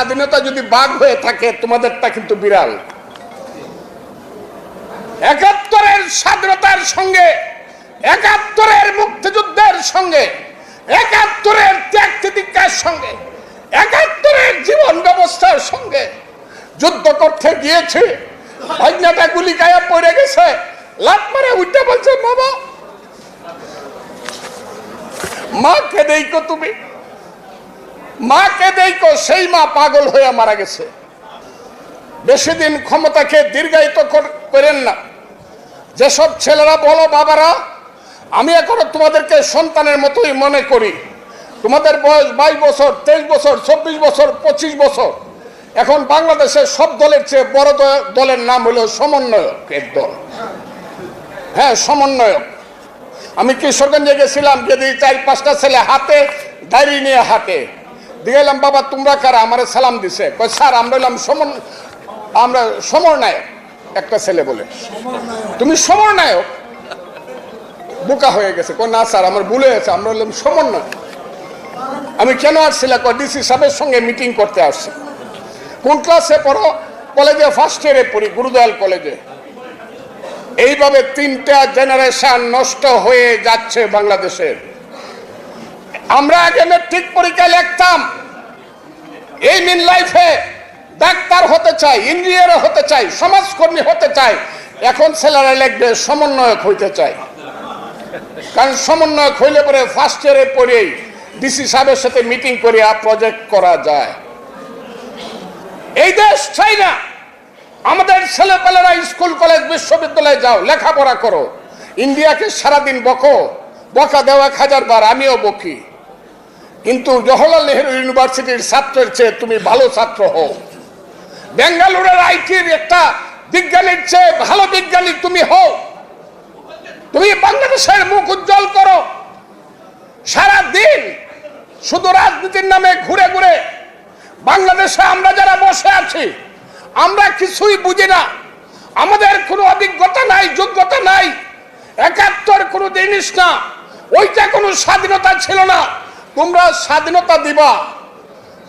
স্বাধীনতা যদি বাঘ হয়ে থাকে, তোমাদেরটা কিন্তু বিড়াল। একাত্তরের স্বাধীনতার সঙ্গে, একাত্তরের মুক্তিযুদ্ধের সঙ্গে, একাত্তরের ত্যাগ তিতিক্ষার সঙ্গে, একাত্তরের জীবন ব্যবস্থার সঙ্গে যুদ্ধ করতে গিয়েছে। অজ্ঞাটা গুলি গায়ে পড়ে গেছে। লাভ মারে উঠে বলছে বাবা মা কেঁদেই তুমি। মাকে দেখো সেই মা পাগল হয়ে মারা গেছে। বেশি দিন ক্ষমতাকে দীর্ঘায়িত করেন না। যেসব ছেলেরা বলো, বাবারা, আমি এখনও তোমাদেরকে সন্তানের মতোই মনে করি। তোমাদের বয়স বাইশ বছর, তেইশ বছর, চব্বিশ বছর, পঁচিশ বছর। এখন বাংলাদেশের সব দলের চেয়ে বড় দলের নাম হলো সমন্বয়কের দল। হ্যাঁ সমন্বয়ক। আমি কিশোরগঞ্জে গেছিলাম যদি চার পাঁচটা ছেলে হাতে, ডায়েরি নিয়ে হাতে দিয়ে এলাম বাবা, তোমরা কারা? আমার সালাম দিছে। কয়, স্যার, আমরা এলাম সমন, আমরা সমরনায়ক। একটা ছেলে বলে, তুমি সমরনায়ক? বোকা হয়ে গেছে। কয়, না, স্যার, আমার ভুলে গেছে আমরা হলাম সমন্বয় আমি কেন আসছিলাম কয়, ডিসি সাহেবের সঙ্গে মিটিং করতে আসছি। কোন ক্লাসে পড়ো? কলেজে ফার্স্ট ইয়ারে পড়ি, গুরুদয়াল কলেজে। এইভাবে তিনটা জেনারেশন নষ্ট হয়ে যাচ্ছে বাংলাদেশের। আমরা আগে মেট্রিক পরীক্ষায় লিখতাম, এই মিন লাইফে ডাক্তার হতে চাই ইঞ্জিনিয়ার হতে চাই, সমাজকর্মী হতে চাই, এখন ছেলেরা লিখবে সমন্বয়ক হইতে চাই। কারণ সমন্বয়ক হইলে পরে ফার্স্ট ইয়ারে পড়েই ডিসি সাহেবের সাথে মিটিং করে প্রজেক্ট করা যায়। এই দেশ চাই না। আমাদের ছেলেপেলেরা স্কুল, কলেজ, বিশ্ববিদ্যালয়ে যাও, লেখাপড়া করো। ইন্ডিয়াকে সারাদিন বকো, বকা দেওয়া এক হাজার বার, আমিও বকি। কিন্তু জওহরলাল নেহরু ইউনিভার্সিটির ছাত্রের চেয়ে তুমি ভালো ছাত্র হও। বেঙ্গালুরের আইটির একটা বিজ্ঞানীর চেয়ে ভালো বিজ্ঞানী তুমি হও। তুমি বাংলাদেশের মুখ উজ্জ্বল করো। সারা দিন শুধু রাজনীতির নামে ঘুরে ঘুরে বাংলাদেশে আমরা যারা বসে আছি, আমরা কিছুই বুঝি না। আমাদের কোনো অভিজ্ঞতা নাই, যোগ্যতা নাই। একাত্তর কোনো জিনিস না। ওইটা কোনো স্বাধীনতা ছিল না। তোমরা স্বাধীনতা দিবা।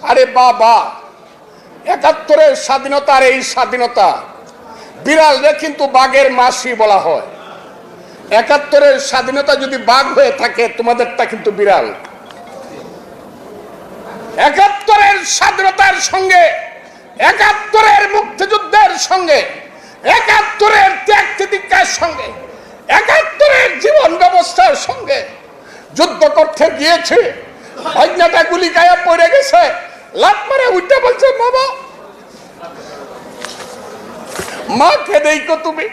আরে বাবা, একাত্তরের স্বাধীনতা আর এই স্বাধীনতা বিড়ালরে কিন্তু বাঘের মাসি বলা হয়। একাত্তরের স্বাধীনতা যদি বাঘ হয়ে থাকে, তোমাদেরটা কিন্তু বিড়াল। একাত্তরের স্বাধীনতার সঙ্গে, একাত্তরের মুক্তিযুদ্ধের সঙ্গে, একাত্তরের ত্যাগ তিতিক্ষার সঙ্গে, একাত্তরের জীবন ব্যবস্থার সঙ্গে যুদ্ধ করতে গিয়েছে। গুলি গায়ে পড়ে গেছে। লাভ মারে উঠতে বলছে তুমি?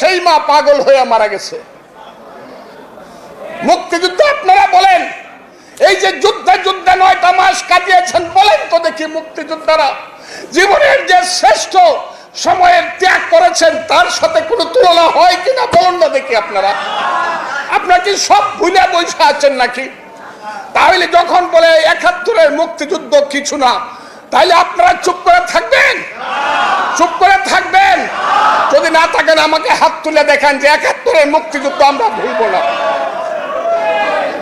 সেই মা পাগল হয়ে মারা গেছে। মুক্তিযুদ্ধ আপনারা বলেন। এই যে যুদ্ধে যুদ্ধে নয়টা মাস কাটিয়েছেন, বলেন তো দেখি মুক্তিযোদ্ধারা। জীবনের যে শ্রেষ্ঠ সময়ের ত্যাগ করেছেন, তার সাথে কোনো তুলনা হয় কিনা বলুন না দেখি আপনারা। আপনারা কি সব ভুলে বসে আছেন নাকি? তাহলে যখন বলে একাত্তরের মুক্তিযুদ্ধ কিছু না, তাহলে আপনারা চুপ করে থাকবেন? চুপ করে থাকবেন? যদি না থাকেন, আমাকে হাত তুলে দেখান যে একাত্তরের মুক্তিযুদ্ধ আমরা ভুলবো না।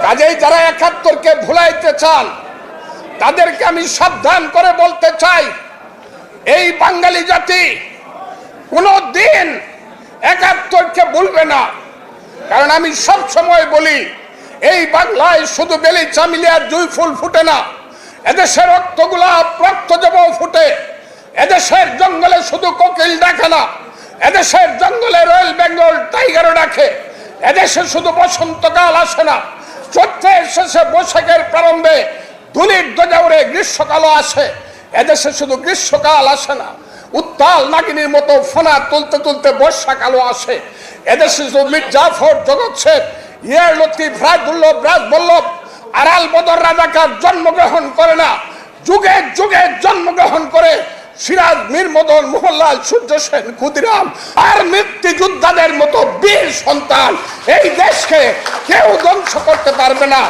কাজেই যারা একাত্তরকে ভুলাইতে চান, তাদেরকে আমি সাবধান করে বলতে চাই, এই বাঙালি জাতি কোনো দিন একাত্তরকে ভুলবে না। কারণ আমি সব সময় বলি, এই বাংলায় শুধু বেলি চামিলিয়ার জুই ফুল ফুটে না। এদেশের রক্তগুলা রক্ত জব ফুটে। এদেশের জঙ্গলে শুধু কোকিল ডাকে না। এদেশের জঙ্গলে রয়্যাল বেঙ্গল টাইগারও ডাকে। এদেশে শুধু বসন্তকাল আসে না। চৈত্রের শেষে বৈশাখের প্রারম্ভে ধুলির দজাউরে গ্রীষ্মকালও আসে। এদেশে শুধু গ্রীষ্মকাল আসে না। উত্তাল নাগিনীর মতো ফোনা তুলতে তুলতে বর্ষাকালও আসে। এদেশে শুধু মির্জাফর জগৎ শেখ ইয়ার লতিফ রাজবল্লভ রাজবল্লভ আড়াল বদর রাজাকার জন্মগ্রহণ করে না? যুগে যুগে জন্মগ্রহণ করে সিরাজ মীর মদন মোহনলাল, সূর্য সেন, ক্ষুদিরাম আর মুক্তিযোদ্ধাদের মতো বীর সন্তান এই দেশকে কেউ ধ্বংস করতে পারবে না।